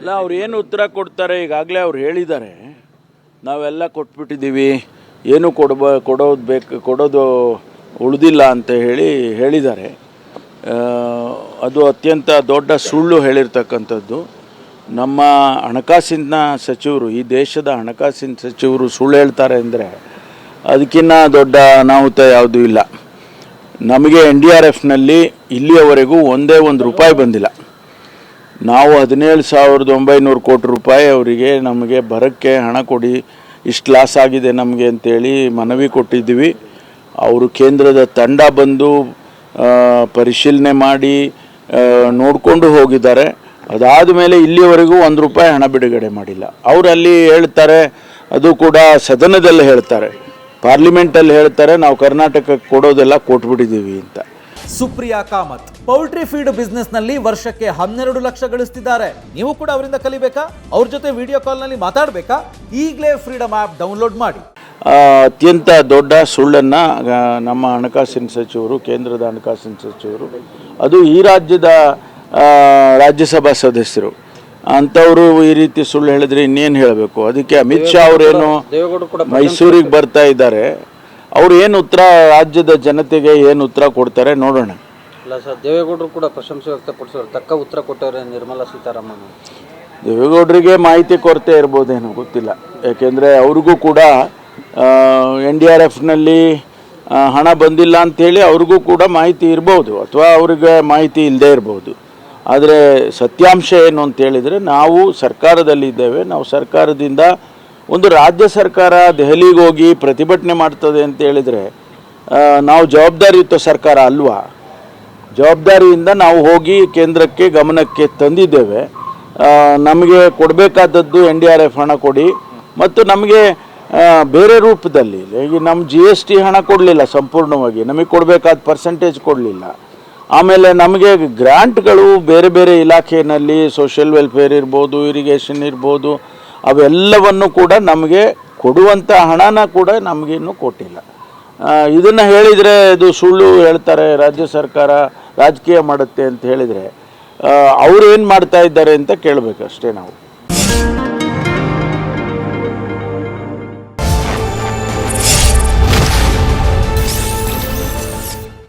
ಇಲ್ಲ, ಅವ್ರು ಏನು ಉತ್ತರ ಕೊಡ್ತಾರೆ, ಈಗಾಗಲೇ ಅವ್ರು ಹೇಳಿದ್ದಾರೆ. ನಾವೆಲ್ಲ ಕೊಟ್ಬಿಟ್ಟಿದ್ದೀವಿ. ಏನು ಕೊಡ್ಬ, ಕೊಡೋದು ಬೇಕು, ಕೊಡೋದು ಉಳಿದಿಲ್ಲ ಅಂತ ಹೇಳಿ ಹೇಳಿದ್ದಾರೆ. ಅದು ಅತ್ಯಂತ ದೊಡ್ಡ ಸುಳ್ಳು ಹೇಳಿರ್ತಕ್ಕಂಥದ್ದು. ನಮ್ಮ ಹಣಕಾಸಿನ ಸಚಿವರು, ಈ ದೇಶದ ಹಣಕಾಸಿನ ಸಚಿವರು ಸುಳ್ಳು ಹೇಳ್ತಾರೆ ಅಂದರೆ ಅದಕ್ಕಿಂತ ದೊಡ್ಡ ಅನಾಹುತ ಯಾವುದೂ ಇಲ್ಲ. ನಮಗೆ ಎನ್ ಡಿ ಆರ್ ಎಫ್ನಲ್ಲಿ ಇಲ್ಲಿಯವರೆಗೂ ಒಂದೇ ಒಂದು ರೂಪಾಯಿ ಬಂದಿಲ್ಲ. ನಾವು ಹದಿನೇಳು ಸಾವಿರದ ಒಂಬೈನೂರು ಕೋಟಿ ರೂಪಾಯಿ ಅವರಿಗೆ ನಮಗೆ ಬರೋಕ್ಕೆ ಹಣ ಕೊಡಿ, ಇಷ್ಟು ಲಾಸ್ ಆಗಿದೆ ನಮಗೆ ಅಂತೇಳಿ ಮನವಿ ಕೊಟ್ಟಿದ್ದೀವಿ. ಅವರು ಕೇಂದ್ರದ ತಂಡ ಬಂದು ಪರಿಶೀಲನೆ ಮಾಡಿ ನೋಡಿಕೊಂಡು ಹೋಗಿದ್ದಾರೆ. ಅದಾದ ಮೇಲೆ ಇಲ್ಲಿವರೆಗೂ ಒಂದು ರೂಪಾಯಿ ಹಣ ಬಿಡುಗಡೆ ಮಾಡಿಲ್ಲ. ಅವರು ಅಲ್ಲಿ ಹೇಳ್ತಾರೆ, ಅದು ಕೂಡ ಸದನದಲ್ಲಿ ಹೇಳ್ತಾರೆ. ಪಾರ್ಲಿಮೆಂಟಲ್ಲಿ ಹೇಳ್ತಾರೆ, ನಾವು ಕರ್ನಾಟಕಕ್ಕೆ ಕೊಡೋದೆಲ್ಲ ಕೊಟ್ಬಿಟ್ಟಿದ್ದೀವಿ ಅಂತ. ಸುಪ್ರಿಯಾ ಕಾಮತ್. ಪೌಲ್ಟ್ರಿ ಫೀಡ್ ಬಿಸ್ನೆಸ್ನಲ್ಲಿ ವರ್ಷಕ್ಕೆ ಹನ್ನೆರಡು ಲಕ್ಷ ಗಳಿಸ್ತಿದ್ದಾರೆ. ನೀವು ಕೂಡ ಅವರಿಂದ ಕಲಿಬೇಕಾ? ಅವ್ರ ಜೊತೆ ವಿಡಿಯೋ ಕಾಲ್ನಲ್ಲಿ ಮಾತಾಡಬೇಕಾ? ಈಗಲೇ ಫ್ರೀಡಮ್ ಆಪ್ ಡೌನ್ಲೋಡ್ ಮಾಡಿ. ಅತ್ಯಂತ ದೊಡ್ಡ ಸುಳ್ಳನ್ನು ನಮ್ಮ ಹಣಕಾಸಿನ ಸಚಿವರು ಕೇಂದ್ರದ ಹಣಕಾಸಿನ ಸಚಿವರು ಅದು ಈ ರಾಜ್ಯದ ರಾಜ್ಯಸಭಾ ಸದಸ್ಯರು. ಅಂಥವರು ಈ ರೀತಿ ಸುಳ್ಳು ಹೇಳಿದ್ರೆ ಇನ್ನೇನು ಹೇಳಬೇಕು? ಅದಕ್ಕೆ ಅಮಿತ್ ಶಾ ಅವರೇನು ಮೈಸೂರಿಗೆ ಬರ್ತಾ ಇದ್ದಾರೆ. ಅವ್ರು ಏನು ಉತ್ತರ ರಾಜ್ಯದ ಜನತೆಗೆ ಏನು ಉತ್ತರ ಕೊಡ್ತಾರೆ ನೋಡೋಣ. ಇಲ್ಲ ಸರ್ ದೇವೇಗೌಡರು ಕೂಡ ಪ್ರಶಂಸೆ ವ್ಯಕ್ತಪಡಿಸಿದ್ರು ತಕ್ಕ ಉತ್ತರ ಕೊಟ್ಟವ್ರೆ ನಿರ್ಮಲಾ ಸೀತಾರಾಮನ್ ದೇವೇಗೌಡರಿಗೆ ಮಾಹಿತಿ ಕೊರತೆ ಇರ್ಬೋದೇನೋ ಗೊತ್ತಿಲ್ಲ. ಯಾಕೆಂದರೆ ಅವ್ರಿಗೂ ಕೂಡ ಎನ್ ಡಿ ಆರ್ ಎಫ್ನಲ್ಲಿ ಹಣ ಬಂದಿಲ್ಲ ಅಂಥೇಳಿ ಅವ್ರಿಗೂ ಕೂಡ ಮಾಹಿತಿ ಇರ್ಬೋದು ಅಥವಾ ಅವ್ರಿಗೆ ಮಾಹಿತಿ ಇಲ್ಲದೆ ಇರ್ಬೋದು. ಆದರೆ ಸತ್ಯಾಂಶ ಏನು ಅಂತ ಹೇಳಿದರೆ ನಾವು ಸರ್ಕಾರದಲ್ಲಿದ್ದೇವೆ. ನಾವು ಸರ್ಕಾರದಿಂದ ಒಂದು ರಾಜ್ಯ ಸರ್ಕಾರ ದೆಹಲಿಗೆ ಹೋಗಿ ಪ್ರತಿಭಟನೆ ಮಾಡ್ತದೆ ಅಂತ ಹೇಳಿದರೆ ನಾವು ಜವಾಬ್ದಾರಿಯುತ ಸರ್ಕಾರ ಅಲ್ವಾ? ಜವಾಬ್ದಾರಿಯಿಂದ ನಾವು ಹೋಗಿ ಕೇಂದ್ರಕ್ಕೆ ಗಮನಕ್ಕೆ ತಂದಿದ್ದೇವೆ. ನಮಗೆ ಕೊಡಬೇಕಾದದ್ದು ಎನ್ ಡಿ ಆರ್ ಎಫ್ ಹಣ ಕೊಡಿ ಮತ್ತು ನಮಗೆ ಬೇರೆ ರೂಪದಲ್ಲಿ, ಈಗ ನಮ್ಮ ಜಿ ಎಸ್ ಟಿ ಹಣ ಕೊಡಲಿಲ್ಲ ಸಂಪೂರ್ಣವಾಗಿ, ನಮಗೆ ಕೊಡಬೇಕಾದ ಪರ್ಸೆಂಟೇಜ್ ಕೊಡಲಿಲ್ಲ. ಆಮೇಲೆ ನಮಗೆ ಗ್ರ್ಯಾಂಟ್ಗಳು ಬೇರೆ ಬೇರೆ ಇಲಾಖೆಯಲ್ಲಿ ಸೋಷಿಯಲ್ ವೆಲ್ಫೇರ್ ಇರ್ಬೋದು ಇರಿಗೇಷನ್ ಇರ್ಬೋದು ಅವೆಲ್ಲವನ್ನು ಕೂಡ ನಮಗೆ ಕೊಡುವಂಥ ಹಣನ ಕೂಡ ನಮಗಿನ್ನೂ ಕೊಟ್ಟಿಲ್ಲ. ಇದನ್ನು ಹೇಳಿದರೆ ಇದು ಸುಳ್ಳು ಹೇಳ್ತಾರೆ, ರಾಜ್ಯ ಸರ್ಕಾರ ರಾಜಕೀಯ ಮಾಡುತ್ತೆ ಅಂತ ಹೇಳಿದರೆ ಅವ್ರು ಏನು ಮಾಡ್ತಾ ಇದ್ದಾರೆ ಅಂತ ಕೇಳಬೇಕಷ್ಟೇ ನಾವು.